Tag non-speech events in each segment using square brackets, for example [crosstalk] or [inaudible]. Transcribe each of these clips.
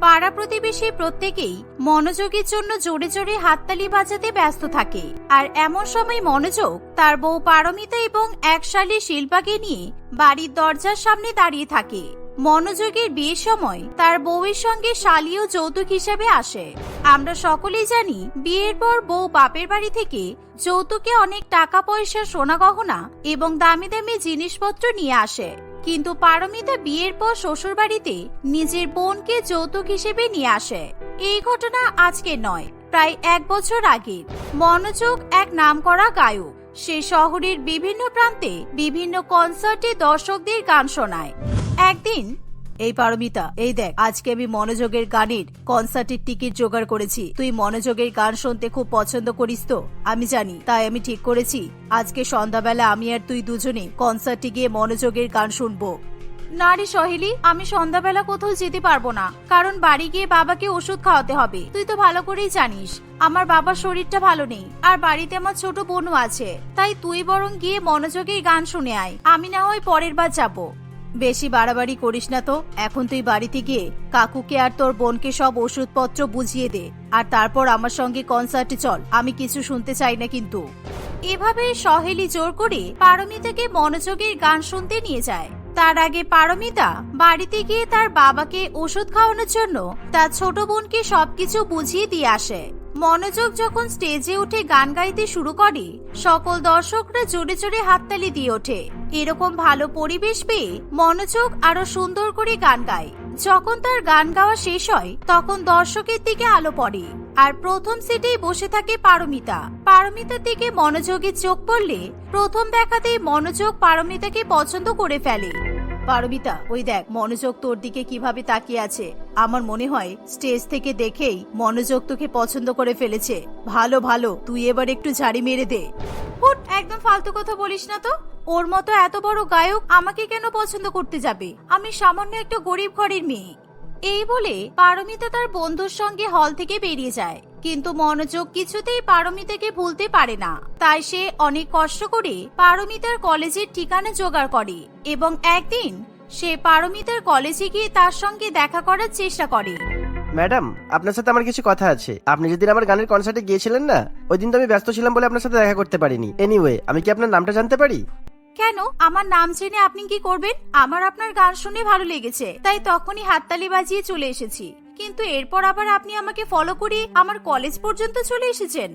পাড়া প্রতিবেশী প্রত্যেকেই মনোযোগের জন্য জোরে জোরে হাততালি বাজাতে ব্যস্ত থাকে। আর এমন সময় মনোযোগ তার বউ পারমিতা এবং এক শালী শিল্পাকে নিয়ে বাড়ির দরজার সামনে দাঁড়িয়ে থাকে। মনোযোগের বিয়ের সময় তার বউয়ের সঙ্গে শালীও যৌতুক হিসেবে আসে। আমরা সকলেই জানি বিয়ের পর বউ বাপের বাড়ি থেকে যৌতুকে অনেক টাকা পয়সা সোনা গহনা এবং দামি দামি জিনিসপত্র নিয়ে আসে। কিন্তু পারমিতা বিয়ের পর শ্বশুর বাড়িতে নিজের বোনকে যৌতুক হিসেবে নিয়ে আসে। এই ঘটনা আজকে নয়, প্রায় এক বছর আগে। মনোযোগ এক নামকরা গায়ক, সে শহরের বিভিন্ন প্রান্তে বিভিন্ন কনসার্টে দর্শকদের গান শোনায়। একদিন এই পারমিতা, এই দেখ, আজকে আমি মনোযোগের গানের কনসার্টের টিকিট জোগাড় করেছি। তুই মনোযোগের গান শুনতে খুব পছন্দ করিস তো? আমি জানি, তাই আমি ঠিক করেছি। আজকে সন্ধ্যাবেলা আমি আর তুই দুজনে কনসার্টে গিয়ে মনোযোগের গান শুনব। না রে সহেলি, আমি সন্ধ্যাবেলা কোথাও যেতে পারব না। কারণ বাড়ি গিয়ে বাবাকে ওষুধ খাওয়াতে হবে। তুই তো ভালো করেই জানিস, আমার বাবার শরীরটা ভালো নেই। আর বাড়িতে আমার ছোট বোনও আছে। তাই তুই বরং গিয়ে মনোযোগের গান শুনে আয়। আমি না হয় পরের বার যাব। বেশি বাড়াবাড়ি করিস না তো, এখন তুই বাড়িতে গিয়ে কাকুকে আর তোর বোনকে সব ওষুধপত্র বুঝিয়ে দে, আর তারপর আমার সঙ্গে কনসার্টে চল, আমি কিছু শুনতে চাই না কিন্তু। এভাবে সহেলি জোর করে পারমিতাকে মনোযোগের গান শুনতে নিয়ে যায়। তার আগে পারমিতা বাড়িতে গিয়ে তার বাবাকে ওষুধ খাওয়ানোর জন্য তার ছোট বোনকে সবকিছু বুঝিয়ে দিয়ে আসে। মনোযোগ যখন স্টেজে উঠে গান গাইতে শুরু করে, সকল দর্শকরা জোরে জোরে হাততালি দিয়ে ওঠে। এরকম ভালো পরিবেশ পেয়ে মনোযোগ আরও সুন্দর করে গান গায়। যখন তার গান গাওয়া শেষ হয়, তখন দর্শকের দিকে আলো পড়ে। আর প্রথম সিটেই বসে থাকে পারমিতা। পারমিতার দিকে মনোযোগের চোখ পড়লে প্রথম দেখাতেই মনোযোগ পারমিতাকে পছন্দ করে ফেলে। পারমিতা ওই দেখ, মনোযোগ তোর দিকে কীভাবে তাকিয়ে আছে। আমার মনে হয় স্টেজ থেকে দেখেই মনোযোগ তোকে পছন্দ করে ফেলেছে। ভালো ভালো, তুই এবার একটু ঝাড়ি মেরে দে। হুট, একদম ফালতু কথা বলিস না তো? ওর মতো এত বড় গায়ক আমাকে কেন পছন্দ করতে যাবে? আমি সামান্য একটা গরিব ঘরের মেয়ে। এই বলে পারমিতা তার বন্ধুর সঙ্গে হল থেকে বেরিয়ে যায়। কিন্তু মনোযোগ কিছুতেই পারমিতাকে ভুলতে পারে না। তাই সে অনেক কষ্ট করে পারমিতার কলেজের ঠিকানা জোগাড় করে এবং একদিন সে পারমিতার কলেজে গিয়ে তার সঙ্গে দেখা করার চেষ্টা করে। ম্যাডাম আপনার সাথে আমার কিছু কথা আছে। আপনি যেদিন আমার গানের কনসার্টে গিয়েছিলেন না ওই দিন তো আমি ব্যস্ত ছিলাম বলে আপনার সাথে দেখা করতে পারিনি। এনিওয়ে আমি কি আপনার নামটা জানতে পারি? কেন? আমার নাম জেনে আপনি কি করবেন? আমার আপনার গান শুনে ভালো লেগেছে তাই তখনই হাততালি বাজিয়ে চলে এসেছি। কিন্তু এরপর আবার আপনি আমাকে ফলো করে আমার কলেজ পর্যন্ত চলে এসেছেন।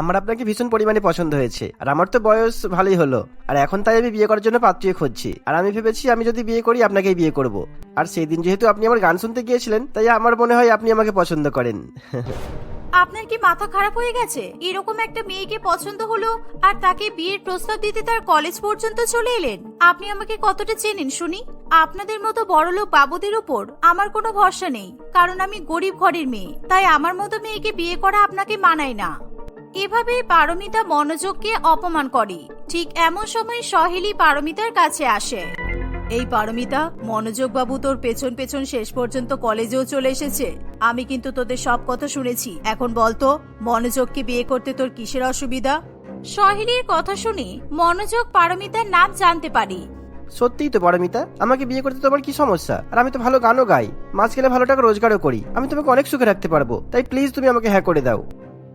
আমার আপনাকে ভীষণ পরিমাণে পছন্দ হয়েছে, আর আমার তো বয়স ভালোই হলো, আর এখন তাই আমি বিয়ে করার জন্য পাত্রী খুঁজছি, আর আমি ভেবেছি আমি যদি বিয়ে করি আপনাকেই বিয়ে করব, আর সেই দিন যেহেতু আপনি আমার গান শুনতে গিয়েছিলেন, তাই আমার মনে হয় আপনি আমাকে পছন্দ করেন। [laughs] আপনার কি মাথা খারাপ হয়ে গেছে? এরকম একটা মেয়েকে পছন্দ হলো আর তাকে বিয়ের প্রস্তাব দিতে তার কলেজ পর্যন্ত চলে এলেন। আপনি আমাকে কতটা চেনেন, শুনি? আপনাদের মতো বড়লোক বাবুদের উপর আমার কোনো ভরসা নেই, কারণ আমি গরিব ঘরের মেয়ে, তাই আমার মতো মেয়েকে বিয়ে করা আপনাকে মানায় না। এভাবে পারমিতা মনোযোগকে অপমান করে, ঠিক এমন সময় সহেলি পারমিতার কাছে আসে। এই পারমিতা মনোযোগ বাবু তোর পেছন পেছন শেষ পর্যন্ত কলেজেও চলে এসেছে। আমি কিন্তু তোদের সব কথা শুনেছি। এখন বলতো মনোযোগকে বিয়ে করতে তোর কিসের অসুবিধা? সহেলির কথা শুনে মনোযোগ পারমিতার নাম জানতে পারি। সত্যিই তো পারমিতা আমাকে বিয়ে করতে তোমার কি সমস্যা? আর আমি তো ভালো গানও গাই। মাস গেলে ভালো টাকা রোজগারও করি। আমি তোমাকে অনেক সুখে রাখতে পারব। তাই প্লিজ তুমি আমাকে হ্যাঁ করে দাও।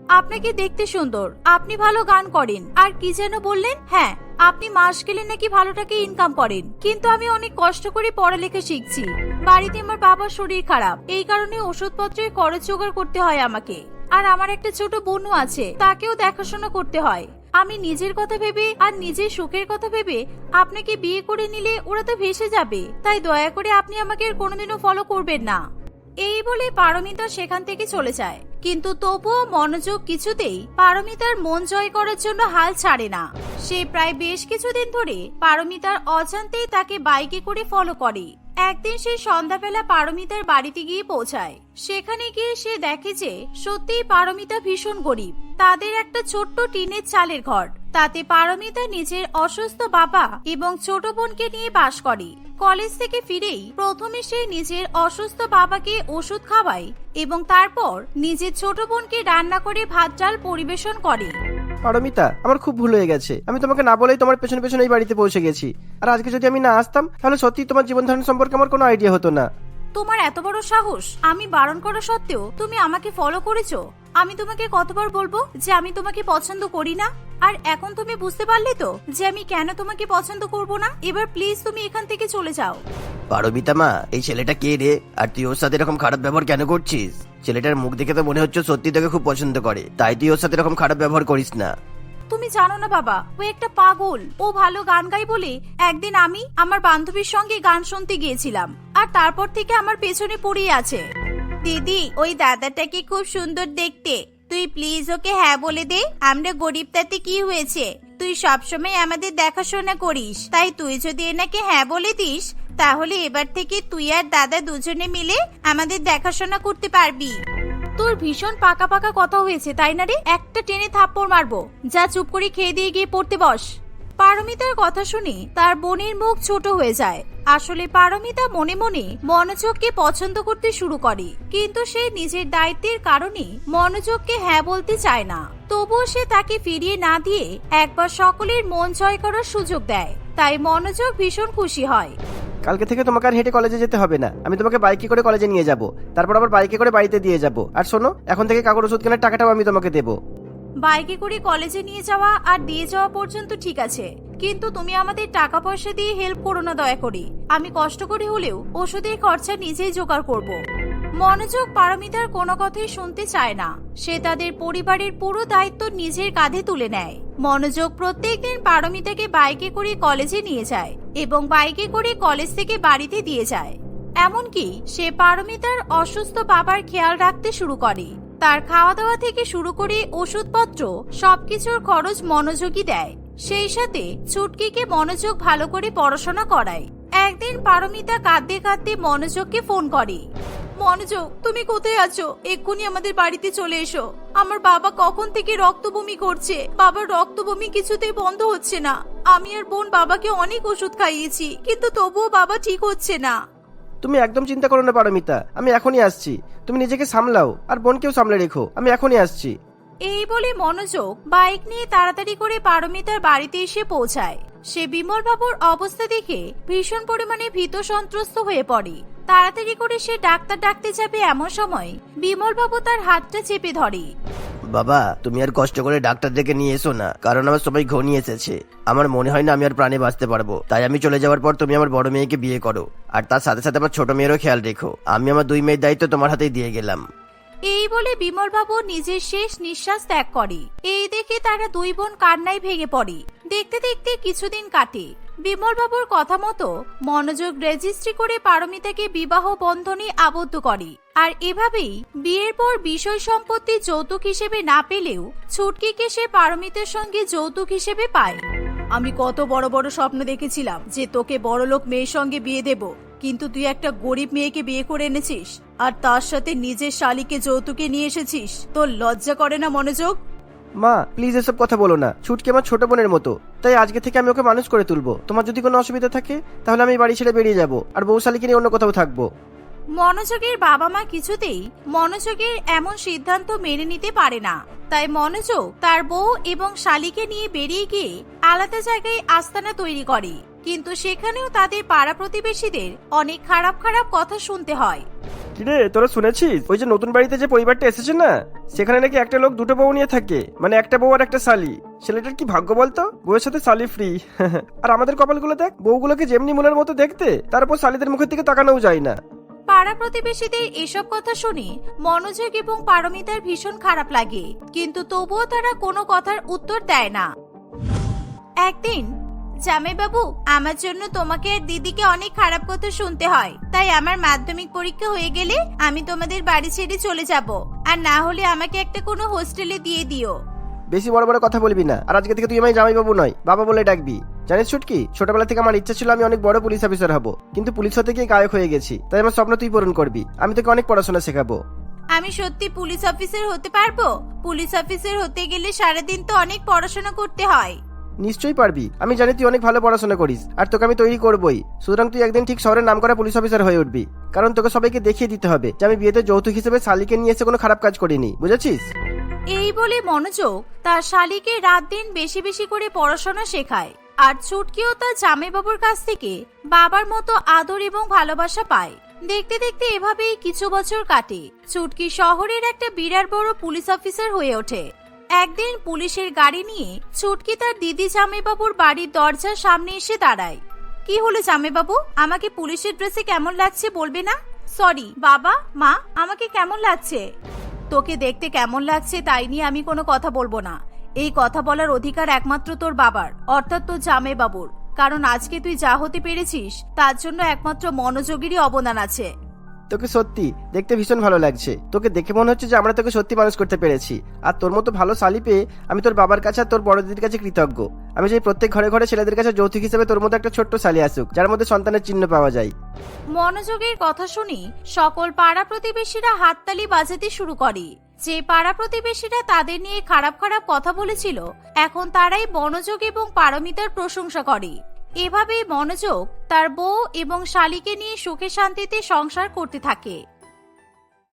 আপনাকে দেখতে সুন্দর। আপনি ভালো গান করেন। আর কি যেন বললেন? হ্যাঁ। আপনি মাস গেলে নাকি ভালো টাকা ইনকাম করেন। কিন্তু আমি অনেক কষ্ট করে পড়ালেখা শিখছি। বাড়িতে আমার বাবার শরীর খারাপ। এই কারণে ওষুধপত্রের খরচ জোগাড় করতে হয় আমাকে। আর আমার একটা ছোট বোনও আছে। তাকেও দেখাশোনা করতে হয়। আমি নিজের কথা ভেবে আর নিজের সুখের কথা ভেবে আপনাকে বিয়ে করে নিলে ওরা তো ভেসে যাবে। তাই দয়া করে আপনি আমাকে কোনোদিনও ফলো করবেন না। এই বলে পারমিতা সেখান থেকে চলে যায়। কিন্তু তবুও মনোযোগ কিছুতেই পারমিতার মন জয় করার জন্য হাল ছাড়ে না। সে প্রায় বেশ কিছুদিন ধরে পারমিতার অজান্তেই তাকে বাইকে করে ফলো করে। একদিন সে সন্ধ্যাবেলা পারমিতার বাড়িতে গিয়ে পৌঁছায়। সেখানে গিয়ে সে দেখে যে সত্যিই পারমিতা ভীষণ গরিব। তাদের একটা ছোট্ট টিনের চালের ঘর। তাতে পারমিতা নিজের অসুস্থ বাবা এবং ছোট বোনকে নিয়ে বাস করে। কলেজ থেকে ফিরেই প্রথমে সে নিজের অসুস্থ বাবাকে ওষুধ খাওয়ায় এবং তারপর নিজের ছোট বোনকে রান্না করে ভাত ডাল পরিবেশন করে। পারমিতা আমার খুব ভুল হয়ে গেছে। আমি তোমাকে না বলেই তোমার পেছনে পেছনে এই বাড়িতে পৌঁছে গেছি। আর আজকে যদি আমি না আসতাম, তাহলে সত্যি তোমার জীবন ধারণ সম্পর্কে আমার কোনো আইডিয়া হতো না। তোমার এত বড় সাহস? আমি বারণ করা সত্ত্বেও তুমি আমাকে ফলো করেছ? আমি তোমাকে কতবার বলব যে আমি তোমাকে পছন্দ করি না? আর এখন তুমি বুঝতে পারলে তো যে আমি কেন তোমাকে পছন্দ করব না? এবার প্লিজ তুমি এখান থেকে চলে যাও। পারমিতা মা, এই ছেলেটা কে রে? আর তুই ওর সাথে এরকম খারাপ ব্যবহার কেন করছিস? ছেলেটার মুখ দেখে তো মনে হচ্ছে সত্যি তোকে খুব পছন্দ করে। তাই তুই ওর সাথে এরকম খারাপ ব্যবহার করিস না। তুমি জানো না বাবা, ও একটা পাগল। ও ভালো গান গাই বলে একদিন আমি আমার বান্ধবীর সঙ্গে গান শুনতে গিয়েছিলাম, আর তারপর থেকে আমার পেছনে পড়েই আছে। দিদি, ওই দাদাটাকে খুব সুন্দর দেখতে। তুই প্লিজ ওকে হ্যাঁ বলে দে, আমরা গরিব তাতে কি হয়েছে? তুই সবসময় আমাদের দেখাশোনা করিস, তাই তুই যদি এনাকে হ্যাঁ বলে দিস, তাহলে এবার থেকে তুই আর দাদা দুজনে মিলে আমাদের দেখাশোনা করতে পারবি। তোর ভীষণ পাকা পাকা কথা হয়েছে, তাই না রে? একটা টেনে থাপ্পড় মারবো। যা চুপ করে খেয়ে দিয়ে গিয়ে পড়তে বস। পারমিতার কথা শুনে তার বোনের মুখ ছোট হয়ে যায়। আসলে পারমিতা মনে মনে মনোযোগকে পছন্দ করতে শুরু করে, কিন্তু সে নিজের দায়িত্বের কারণে মনোযোগকে হ্যাঁ বলতে চায় না। তবুও সে তাকে ফিরিয়ে না দিয়ে একবার সকলের মন জয় করার সুযোগ দেয়, তাই মনোযোগ ভীষণ খুশি হয়। কালকে থেকে তোমাকে আর হেঁটে কলেজে যেতে হবে না। আমি তোমাকে বাইকে করে কলেজে নিয়ে যাব। তারপর আবার বাইকে করে বাড়িতে দিয়ে যাব। আর শোনো, এখন থেকে কাকুর ওষুধ কেনার টাকাটাও আমি তোমাকে দেবো। বাইকে করে কলেজে নিয়ে যাওয়া আর দিয়ে যাওয়া পর্যন্ত ঠিক আছে। কিন্তু তুমি আমাদের টাকা পয়সা দিয়ে হেল্প করো না দয়া করে। আমি কষ্ট করে হলেও ওষুধের খরচা নিজেই জোগাড় করব। মনোযোগ পারমিতার কোনো কথাই শুনতে চায় না। সে তাদের পরিবারের পুরো দায়িত্ব নিজের কাঁধে তুলে নেয়। মনোযোগ প্রত্যেকদিন পারমিতাকে বাইকে করে কলেজে নিয়ে যায় এবং বাইকে করে কলেজ থেকে বাড়িতে দিয়ে যায়। এমনকি সে পারমিতার অসুস্থ বাবার খেয়াল রাখতে শুরু করে। তার খাওয়া দাওয়া থেকে শুরু করে ওষুধপত্র, সবকিছুর খরচ মনোযোগী দেয়। সেই সাথে ছুটকিকে মনোযোগ ভালো করে পড়াশোনা করায়। একদিন পারমিতা কাঁদতে কাঁদতে মনোযোগকে ফোন করে। মনোযোগ তুমি কোথায় আছো? এক্ষুনি আমাদের বাড়িতে চলে এসো। আমার বাবা কখন থেকে রক্ত বমি করছে? বাবার রক্ত বমি কিছুতেই বন্ধ হচ্ছে না। আমি আর বোন বাবাকে অনেক ওষুধ খাইয়েছি কিন্তু তবুও বাবা ঠিক হচ্ছে না। তুমি একদম চিন্তা করো না পারমিতা আমি এখনই আসছি। তুমি নিজেকে সামলাও আর বোনকেও সামলে রেখো আমি এখনই আসছি। এই বলে মনোযোগ বাইক নিয়ে তাড়াতাড়ি করে পারমিতার বাড়িতে এসে পৌঁছায়। সে বিমল বাবুর অবস্থা দেখে ভীষণ পরিমাণে ভীত সন্ত্রস্ত হয়ে পড়ে। তাড়াতাড়ি করে সে ডাক্তার ডাকতে যাবে এমন সময় বিমল বাবু তার হাতটা চেপে ধরে। বাবা তুমি আর কষ্ট করে ডাক্তার ডেকে নিয়ে এসো না কারণ আমার সবাই ঘনিয়ে এসেছে। আমার মনে হয় না আমি আর প্রাণে বাঁচতে পারব তাই আমি চলে যাওয়ার পর তুমি আমার বড় মেয়েকে বিয়ে করো। আর তার সাথে সাথে আমার ছোট মেয়েরও খেয়াল রেখো আমি আমার দুই মেয়ের দায়িত্ব তোমার হাতেই দিয়ে গেলাম। এই বলে বিমল বাবু নিজের শেষ নিঃশ্বাস ত্যাগ করে। এই দেখে তারা দুই বোন কান্নায় ভেঙে পড়ে। দেখতে দেখতে কিছুদিন কাটে। বিমল বাবুর কথা মতো মনোযোগ রেজিস্ট্রি করে পারমিতাকে বিবাহ বন্ধনে আবদ্ধ করে। আর এভাবেই বিয়ের পর বিষয় সম্পত্তি যৌতুক হিসেবে না পেলেও ছুটকিকে সে পারমিতার সঙ্গে যৌতুক হিসেবে পায়। আমি কত বড় বড় স্বপ্ন দেখেছিলাম যে তোকে বড়লোক মেয়ের সঙ্গে বিয়ে দেব। কিন্তু তুই একটা গরিব মেয়েকে বিয়ে করে এনেছিস, আর তার সাথে নিজের শালিকে যৌতুকে নিয়ে এসেছিস। তোর লজ্জা করে না মনোযোগ? মা প্লিজ এসব কথা বলো না। ছুটকি আমার ছোট বোনের মতো। তাই আজকে থেকে আমি ওকে মানুষ করে তুলবো। তোমার যদি কোনো অসুবিধা থাকে, তাহলে আমি বাড়ি ছেড়ে বেরিয়ে যাব। আর বৌশালীকে নিয়ে অন্য কোথাও থাকব। মনোযোগের বাবা মা কিছুতেই মনোযোগের এমন সিদ্ধান্ত মেনে নিতে পারে না। তাই মনোযোগ তার বউ এবং শালিকে নিয়ে বেরিয়ে গিয়ে আলাদা জায়গায় আস্তানা তৈরি করে। কিন্তু সেখানেও তাদের পাড়া প্রতিবেশীদের অনেক খারাপ খারাপ কথা শুনতে হয়। কিরে, তোরা শুনেছিস? ওই যে নতুন বাড়িতে যে পরিবারটা এসেছে না, সেখানে নাকি একটা লোক দুটো বউ নিয়ে থাকে মানে একটা বউ আর একটা শালি। ছেলেটার কি ভাগ্য বলতো? বউয়ের সাথে শালি ফ্রি [laughs] আর আমাদের কপালগুলো দেখ, বউগুলোকে যেমনি মনের মতো দেখতে তারপর শালিদের মুখের দিকে তাকানোও যায় না। পাড়া প্রতিবেশীদের এসব কথা শুনে মনোযোগ এবং পারমিতার ভীষণ খারাপ লাগে। কিন্তু তবুও তারা কোনো কথার উত্তর দেয় না। একদিন জামাইবাবু আমার জন্য তোমাকে আর দিদিকে অনেক খারাপ কথা শুনতে হয়। তাই আমার মাধ্যমিক পরীক্ষা হয়ে গেলে আমি তোমাদের বাড়ি ছেড়ে চলে যাব। আর না হলে আমাকে একটা কোনো হোস্টেলে দিয়ে দিও। বেশি বড় বড় কথা বলবি না। আর আজকে থেকে তুই আমায় জামাইবাবু নয় বাবা বলে ডাকবি। জানিস ছুটকি? ছোটবেলা থেকে আমার ইচ্ছা ছিল আমি অনেক বড় পুলিশ অফিসার হব। কিন্তু পুলিশ হতে গিয়ে গায়ক হয়ে গেছি। তাই আমার স্বপ্ন তুই পূরণ করবি। আমি তোকে অনেক পড়াশোনা শেখাবো। আমি সত্যি পুলিশ অফিসার হতে পারব? পুলিশ অফিসার হতে গেলে সারাদিন তো অনেক পড়াশোনা করতে হয়। নিশ্চয়ই পারবি। আমি জানি তুই অনেক ভালো পড়াশোনা করিস, আর তোকে আমি তৈরি করবই। সুতরাং তুই একদিন ঠিক শহরের নাম করা পুলিশ অফিসার হয়ে উঠবি। কারণ তোকে সবাইকে দেখিয়ে দিতে হবে যে আমি বিয়েতে যৌতুক হিসেবে শালিকে নিয়ে এসে কোনো খারাপ কাজ করিনি। বুঝেছিস? এই বলে মনোযোগ তার শালিকে রাত দিন বেশি বেশি করে পড়াশোনা শেখায়, আর ছুটকিও তার জামাইবাবুর কাছ থেকে বাবার মতো আদর এবং ভালোবাসা পায়। দেখতে দেখতে এভাবেই কিছু বছর কাটে। চুটকি শহরের একটা বিরাট বড় পুলিশ অফিসার হয়ে ওঠে। একদিন পুলিশের গাড়ি নিয়ে চুটকি তার দিদি জামাইবাবুর বাড়ির দরজার সামনে এসে দাঁড়ায়। কি হলো জামাইবাবু? আমাকে পুলিশের ড্রেসে কেমন লাগছে বলবে না? সরি বাবা, মা, আমাকে কেমন লাগছে? তোকে দেখতে কেমন লাগছে তাই নিয়ে আমি কোনো কথা বলব না। এই কথা বলার অধিকার একমাত্র তোর বাবার, অর্থাৎ তোর জামাইবাবুর। কারণ আজকে তুই যা হতে পেরেছিস, তার জন্য একমাত্র মনোযোগেরই অবদান আছে। তোকে সত্যি দেখতে ভীষণ ভালো লাগছে। তোকে দেখে মনে হচ্ছে যে আমরা তোকে সত্যি মানুষ করতে পেরেছি। আর তোর মতো ভালো শালি পেয়ে আমি তোর বাবার কাছে আর তোর বড় দিদির কাছে কৃতজ্ঞ। আমি চাই প্রত্যেক ঘরে ঘরে ছেলেদের কাছে যৌতুক হিসেবে তোর মতো একটা ছোট্ট শালি আসুক, যার মধ্যে সন্তানের চিহ্ন পাওয়া যায়। মনোযোগের কথা শুনি সকল পাড়া প্রতিবেশীরা হাততালি বাজাতে শুরু করে। যে পাড়া প্রতিবেশীরা তাদের নিয়ে খারাপ খারাপ কথা বলেছিল, এখন তারাই মনোযোগ এবং পারমিতার প্রশংসা করে। এভাবে মনোযোগ তার বউ এবং শালিকে নিয়ে সুখে শান্তিতে সংসার করতে থাকে।